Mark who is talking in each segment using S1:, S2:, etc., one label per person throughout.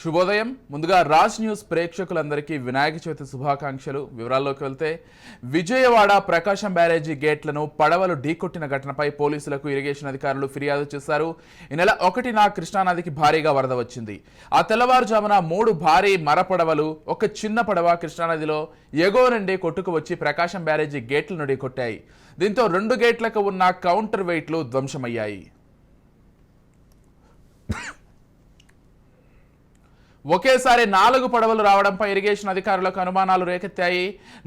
S1: శుభోదయం. ముందుగా రాజ్ న్యూస్ ప్రేక్షకులందరికీ వినాయక చవితి శుభాకాంక్షలు. వివరాల్లోకి వెళ్తే విజయవాడ ప్రకాశం బ్యారేజీ గేట్లను పడవలు ఢీకొట్టిన ఘటనపై పోలీసులకు ఇరిగేషన్ అధికారులు ఫిర్యాదు చేశారు. ఈ నెల ఒకటిన కృష్ణానదికి భారీగా వరద వచ్చింది. ఆ తెల్లవారుజామున మూడు భారీ మర పడవలు ఒక చిన్న పడవ కృష్ణానదిలో ఎగువ నుండి కొట్టుకు వచ్చి ప్రకాశం బ్యారేజీ గేట్లను ఢీకొట్టాయి. దీంతో రెండు గేట్లకు ఉన్న కౌంటర్ వెయిట్లు ధ్వంసమయ్యాయి. ఒకేసారి నాలుగు పడవలు రావడంపై ఇరిగేషన్ అధికారులకు అనుమానాలు రేకెత్తాయి.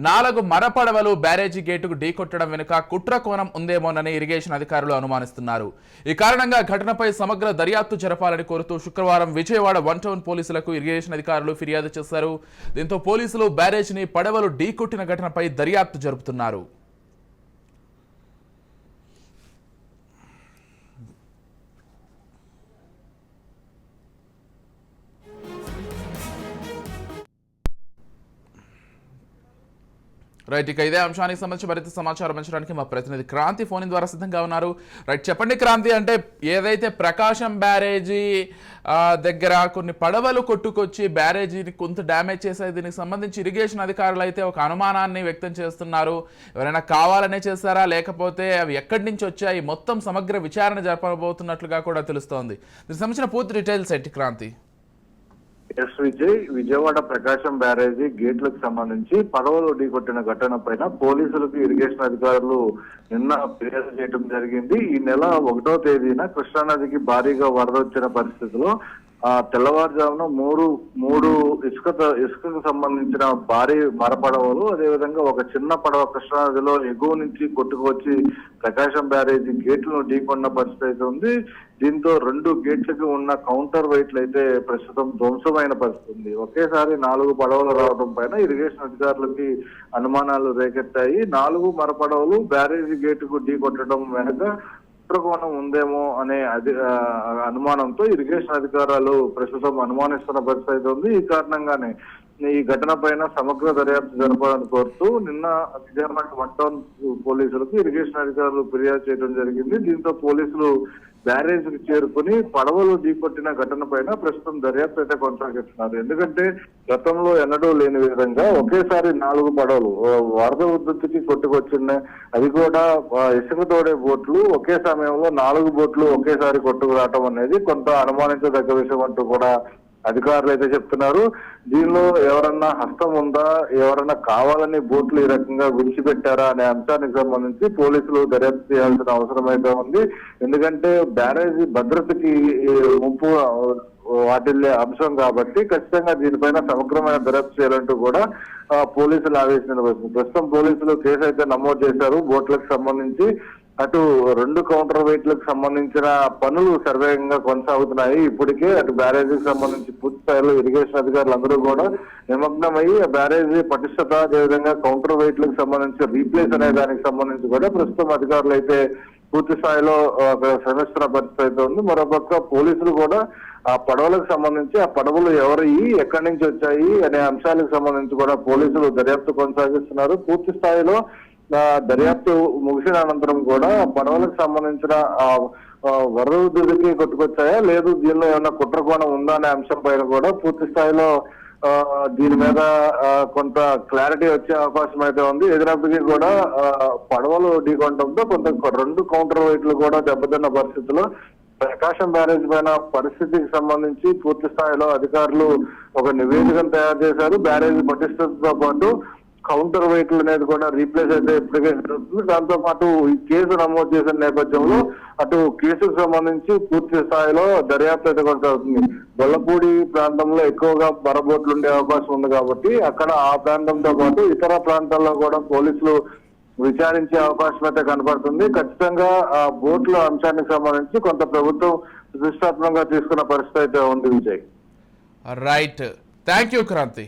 S1: నాలుగు మర పడవలు బ్యారేజీ గేటుకు ఢీకొట్టడం వెనుక కుట్ర కోణం ఉందేమోనని ఇరిగేషన్ అధికారులు అనుమానిస్తున్నారు. ఈ కారణంగా ఘటనపై సమగ్ర దర్యాప్తు జరపాలని కోరుతూ శుక్రవారం విజయవాడ వన్ టౌన్ పోలీసులకు ఇరిగేషన్ అధికారులు ఫిర్యాదు చేశారు. దీంతో పోలీసులు బ్యారేజీని పడవలు ఢీకొట్టిన ఘటనపై దర్యాప్తు జరుపుతున్నారు. రైట్ ఇక ఇదే అంశానికి సంబంధించి మరింత సమాచారం అందించడానికి మా ప్రతినిధి క్రాంతి ఫోన్ ద్వారా సిద్ధంగా ఉన్నారు. రైట్ చెప్పండి క్రాంతి అంటే ఏదైతే ప్రకాశం బ్యారేజీ దగ్గర కొన్ని పడవలు కొట్టుకొచ్చి బ్యారేజీని కొంత డ్యామేజ్ చేసే దీనికి సంబంధించి ఇరిగేషన్ అధికారులు అయితే ఒక అనుమానాన్ని వ్యక్తం చేస్తున్నారు. ఎవరైనా కావాలనే చేస్తారా లేకపోతే అవి ఎక్కడి నుంచి వచ్చాయి? మొత్తం సమగ్ర విచారణ జరపబోతున్నట్లుగా కూడా తెలుస్తోంది. దీనికి సంబంధించిన పూర్తి డీటెయిల్స్ ఏంటి క్రాంతి?
S2: ఎస్ విజయ్ విజయవాడ ప్రకాశం బ్యారేజీ గేట్లకు సంబంధించి పడవలు ఢీకొట్టిన ఘటన పైన పోలీసులకు ఇరిగేషన్ అధికారులు నిన్న ఫిర్యాదు చేయడం జరిగింది. ఈ నెల ఒకటో తేదీన కృష్ణానదికి భారీగా వరద వచ్చిన పరిస్థితిలో తెల్లవారుజామున మూడు మూడు ఇసుక ఇసుకకు సంబంధించిన భారీ మరపడవలు అదేవిధంగా ఒక చిన్న పడవ కృష్ణానదిలో ఎగువ నుంచి కొట్టుకొచ్చి ప్రకాశం బ్యారేజీ గేట్లను ఢీకొన్న పరిస్థితి అయితే ఉంది. దీంతో రెండు గేట్లకు ఉన్న కౌంటర్ వెయిట్లు అయితే ప్రస్తుతం ధ్వంసమైన పరిస్థితి ఉంది. ఒకేసారి నాలుగు పడవలు రావడం పైన ఇరిగేషన్ అధికారులకి అనుమానాలు రేకెత్తాయి. నాలుగు మరపడవలు బ్యారేజీ గేటుకు ఢీ కొట్టడం వెనక కుట్రకోణం ఉందేమో అనే అది అనుమానంతో ఇరిగేషన్ అధికారులు ప్రస్తుతం అనుమానిస్తున్న పరిస్థితి అయితే ఉంది. ఈ కారణంగానే ఈ ఘటన పైన సమగ్ర దర్యాప్తు జరపాలని కోరుతూ నిన్న విజయనగరం వన్ టౌన్ పోలీసులకు ఇరిగేషన్ అధికారులు ఫిర్యాదు చేయడం జరిగింది. దీంతో పోలీసులు బ్యారేజ్కి చేరుకుని పడవలు ఢీకొట్టిన ఘటన పైన ప్రస్తుతం దర్యాప్తు అయితే కొనసాగిస్తున్నారు. ఎందుకంటే గతంలో ఎన్నడూ లేని విధంగా ఒకేసారి నాలుగు పడవలు వరద ఉద్ధృతికి కొట్టుకొచ్చిన అది కూడా ఇసుక తోడే బోట్లు ఒకే సమయంలో నాలుగు బోట్లు ఒకేసారి కొట్టుకు రావటం అనేది కొంత అనుమానించదగ్గ విషయం అంటూ కూడా అధికారులు అయితే చెప్తున్నారు దీనిలో ఎవరన్నా హస్తం ఉందా ఎవరన్నా కావాలని బోట్లు ఈ రకంగా గుడిచిపెట్టారా అనే అంశానికి సంబంధించి పోలీసులు దర్యాప్తు చేయాల్సిన అవసరం అయితే ఉంది. ఎందుకంటే బ్యారేజీ భద్రతకి ఈ ముప్పు వాటిల్లే అంశం కాబట్టి ఖచ్చితంగా దీనిపైన సమగ్రమైన దర్యాప్తు చేయాలంటూ కూడా పోలీసులు ఆవేశం ప్రస్తుతం పోలీసులు కేసు అయితే నమోదు చేశారు. బోట్లకు సంబంధించి అటు రెండు కౌంటర్ వెయిట్లకు సంబంధించిన పనులు సర్వేగంగా కొనసాగుతున్నాయి. ఇప్పటికే అటు బ్యారేజీకి సంబంధించి పూర్తి స్థాయిలో ఇరిగేషన్ అధికారులు అందరూ కూడా నిమగ్నమయ్యి ఆ బ్యారేజీ పటిష్టత అదేవిధంగా కౌంటర్ వెయిట్లకు సంబంధించి రీప్లేస్ అనే దానికి సంబంధించి కూడా ప్రస్తుతం అధికారులు అయితే పూర్తి స్థాయిలో ఆ, శ్రమిస్తున్న పరిస్థితి అయితే ఉంది. మరోపక్క పోలీసులు కూడా ఆ పడవలకు సంబంధించి ఆ పడవలు ఎవరయ్యి ఎక్కడి నుంచి వచ్చాయి అనే అంశాలకు సంబంధించి కూడా పోలీసులు దర్యాప్తు కొనసాగిస్తున్నారు. పూర్తి స్థాయిలో దర్యాప్తు ముగిసిన అనంతరం కూడా పడవలకు సంబంధించిన ఆ, కొట్టుకొచ్చాయా? లేదు దీనిలో ఏమైనా కుట్రకోణం ఉందా అనే అంశం పైన కూడా పూర్తి స్థాయిలో దీని మీద కొంత క్లారిటీ వచ్చే అవకాశం అయితే ఉంది. ఎదురప్పటికీ కూడా పడవలు ఢీకొనడంతో కొంత రెండు కౌంటర్ వైట్లు కూడా దెబ్బతిన్న పరిస్థితిలో ప్రకాశం బ్యారేజ్ పైన పరిస్థితికి సంబంధించి పూర్తి స్థాయిలో అధికారులు ఒక నివేదికను తయారు చేశారు. బ్యారేజ్ పటిష్టతతో పాటు కౌంటర్ వెహికల్ అనేది కూడా రీప్లేస్ అయితే ఇప్పటికే జరుగుతుంది. దాంతో పాటు ఈ కేసు నమోదు చేసిన నేపథ్యంలో అటు కేసుకు సంబంధించి పూర్తి స్థాయిలో దర్యాప్తు అయితే కొనసాగుతుంది. గొల్లపూడి ప్రాంతంలో ఎక్కువగా బరబోట్లు ఉండే అవకాశం ఉంది కాబట్టి అక్కడ ఆ ప్రాంతంతో పాటు ఇతర ప్రాంతాల్లో కూడా పోలీసులు విచారించే అవకాశం అయితే కనపడుతుంది. ఖచ్చితంగా ఆ బోట్ల అంశానికి సంబంధించి కొంత ప్రభుత్వం ప్రతిష్టాత్మకంగా తీసుకున్న పరిస్థితి అయితే ఉంది Vijay.
S1: Right thank you Kranti